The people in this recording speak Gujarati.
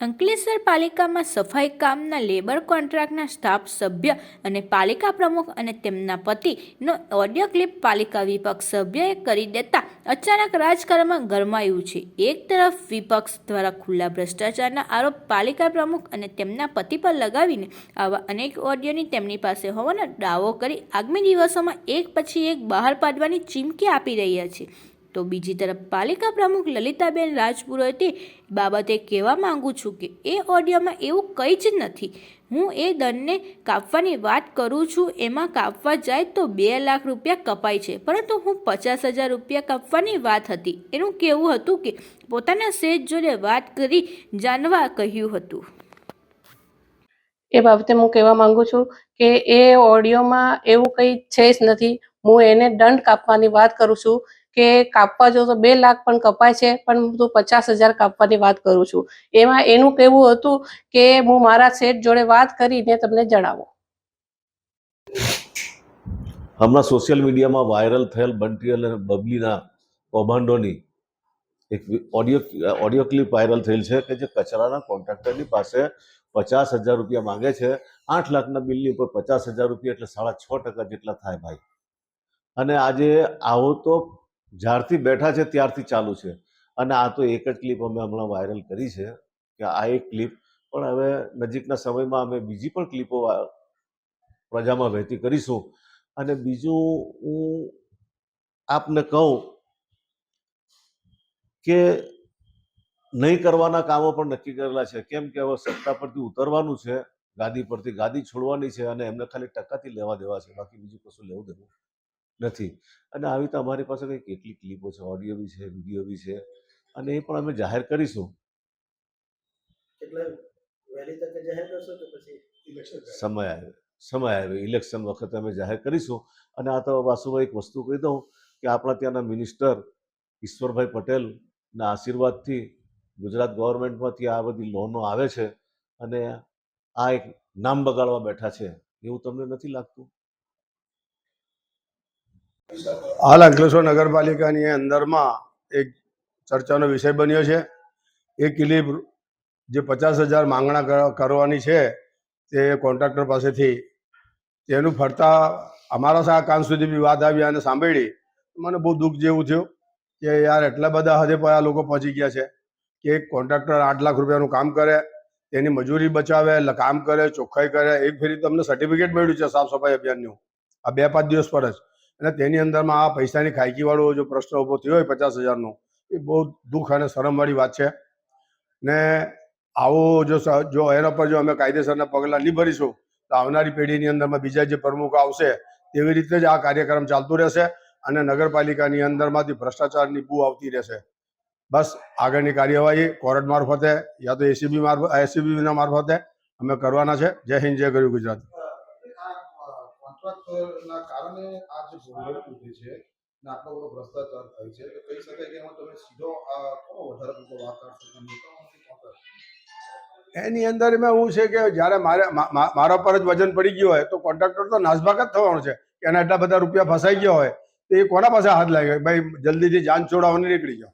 અંકલેશ્વર પાલિકામાં સફાઈ કામના લેબર કોન્ટ્રાક્ટના સ્ટાફ સભ્ય અને પાલિકા પ્રમુખ અને તેમના પતિનો ઓડિયો ક્લિપ પાલિકા વિપક્ષ સભ્યએ કરી દેતા અચાનક રાજકારણમાં ગરમાયું છે. એક તરફ વિપક્ષ દ્વારા ખુલ્લા ભ્રષ્ટાચારના આરોપ પાલિકા પ્રમુખ અને તેમના પતિ પર લગાવીને આવા અનેક ઓડિયોની તેમની પાસે હોવાનો દાવો કરી આગામી દિવસોમાં એક પછી એક બહાર પાડવાની ચીમકી આપી રહ્યા છે. તો બીજી તરફ પાલિકા પ્રમુખ લલિતાબેન રાજપુરોહિતે બાબતે કહેવા માંગુ છું કે એ ઓડિયોમાં એવું કંઈ જ નથી. હું એ દંડને કાપવાની વાત કરું છું, એમાં કાપવા જાય તો બે લાખ રૂપિયા કપાય છે, પરંતુ હું પચાસ હજાર રૂપિયા કાપવાની વાત હતી. એનું કહેવું હતું કે પોતાના શેઠ જોડે વાત કરી જાણવા કહ્યું હતું. એ બાબતે હું કહેવા માંગુ છું કે એ ઓડિયોમાં એવું કંઈ છે જ નથી. હું એને દંડ કાપવાની વાત કરું છું. કે કાપવા જો તો બે લાખ પણ કપાય છે, પણ હું પચાસ હજાર કાપવાની વાત કરું છું. એમાં એનું કહેવું હતું કે હું મારા શેઠ જોડે વાત કરીને તમને જણાવું. હમણાં સોશિયલ મીડિયામાં વાયરલ થયેલ બંટી અને બબલીના કૌભાંડોની એક ઓડિયો ઓડિયો ક્લિપ વાયરલ થયેલ છે કે જે કચરાના કોન્ટ્રાક્ટરની પાસે પચાસ હજાર રૂપિયા માંગે છે. આઠ લાખના બિલની ઉપર પચાસ હજાર રૂપિયા એટલે સાડા છ ટકા જેટલા થાય ભાઈ. અને આજે આવો તો જ્યારથી બેઠા છે ત્યારથી ચાલુ છે. અને આ તો એક જ ક્લિપ અમે હમણાં વાયરલ કરી છે કે આ એક ક્લિપ પણ હવે નજીકના સમયમાં અમે બીજી પણ ક્લિપો પ્રજામાં વહેતી કરીશું. અને બીજું હું આપને કહું કે નહીં કરવાના કામો પણ નક્કી કરેલા છે. કેમ કે હવે સત્તા પરથી ઉતરવાનું છે, ગાદી પરથી ગાદી છોડવાની છે અને એમને ખાલી ટકાથી લેવા દેવા છે. બાકી બીજું કશું લેવું દેવું નથી. અને આવી તો અમારી પાસે કંઈ કેટલી ક્લિપો છે ઓડિયો બી છે વીડિયો બી છે. અને એ પણ અમે જાહેર કરીશું. સમય આવે સમય આવે ઇલેક્શન વખતે અમે જાહેર કરીશું. અને આ તો વાસુભાઈ એક વસ્તુ કહી દઉં કે આપણા ત્યાંના મિનિસ્ટર ઈશ્વરભાઈ પટેલના આશીર્વાદથી ગુજરાત ગવર્મેન્ટમાંથી આ બધી લોનો આવે છે અને આ એક નામ બગાડવા બેઠા છે. એવું તમને નથી લાગતું? હાલ અંકલેશ્વર નગરપાલિકાની અંદરમાં એક ચર્ચાનો વિષય બન્યો છે. એ કિલીપ જે પચાસ હજાર માંગણા કર- કરવાની છે, તે કોન્ટ્રાક્ટર પાસેથી. તેનું ફરતા અમારા સા કાન સુધી બી વાત આવી અને સાંભળી. મને બહુ દુઃખ જેવું થયું કે યાર એટલા બધા હદે આ લોકો પહોંચી ગયા છે કે એક કોન્ટ્રાક્ટર આઠ લાખ રૂપિયાનું કામ કરે, તેની મજૂરી બચાવે કામ કરે, ચોખ્ખાઈ કરે. એક ફેરી તમને સર્ટિફિકેટ મળ્યું છે સાફ સફાઈ અભિયાનનું. આ બે પાંચ દિવસ પર જ. અને તેની અંદરમાં આ પૈસાની ખાયકીવાળો જો પ્રશ્ન ઊભો થયો હોય પચાસ હજારનો, એ બહુ દુઃખ અને શરમવાળી વાત છે. ને આવો જો જો એના પર જો અમે કાયદેસરના પગલાં નહીં ભરીશું, તો આવનારી પેઢીની અંદરમાં બીજા જે પ્રમુખ આવશે, તેવી રીતે જ આ કાર્યક્રમ ચાલતું રહેશે અને નગરપાલિકાની અંદરમાંથી ભ્રષ્ટાચારની બુ આવતી રહેશે. બસ આગળની કાર્યવાહી કોર્ટ મારફતે યા તો એસીબી મારફત એસીબીના મારફતે અમે કરવાના છે. જય હિન્દ, જય ગરવી ગુજરાત. કોન્ટ્રાક્ટરના કારણે આ જે ભોગવટ ઉઠી છે ને આટલો બધો ભ્રષ્ટાચાર થાય છે, તો કહી શકાય કે એમાં તમે સીધો આ કોનો વધારે પૂરતો વાત કાઢશો કે નેતાઓમાંથી કોણ કાઢશે? એની અંદર એમાં એવું છે કે જ્યારે મારે મારા પર જ વજન પડી ગયું હોય તો કોન્ટ્રાક્ટર તો નાસભાગ જ થવાનો છે કે એના એટલા બધા રૂપિયા ફસાઈ ગયા હોય, તો એ કોના પાસે હાથ લાગ્યો ભાઈ જલ્દીથી જાન છોડાવવાની નીકળી જાઓ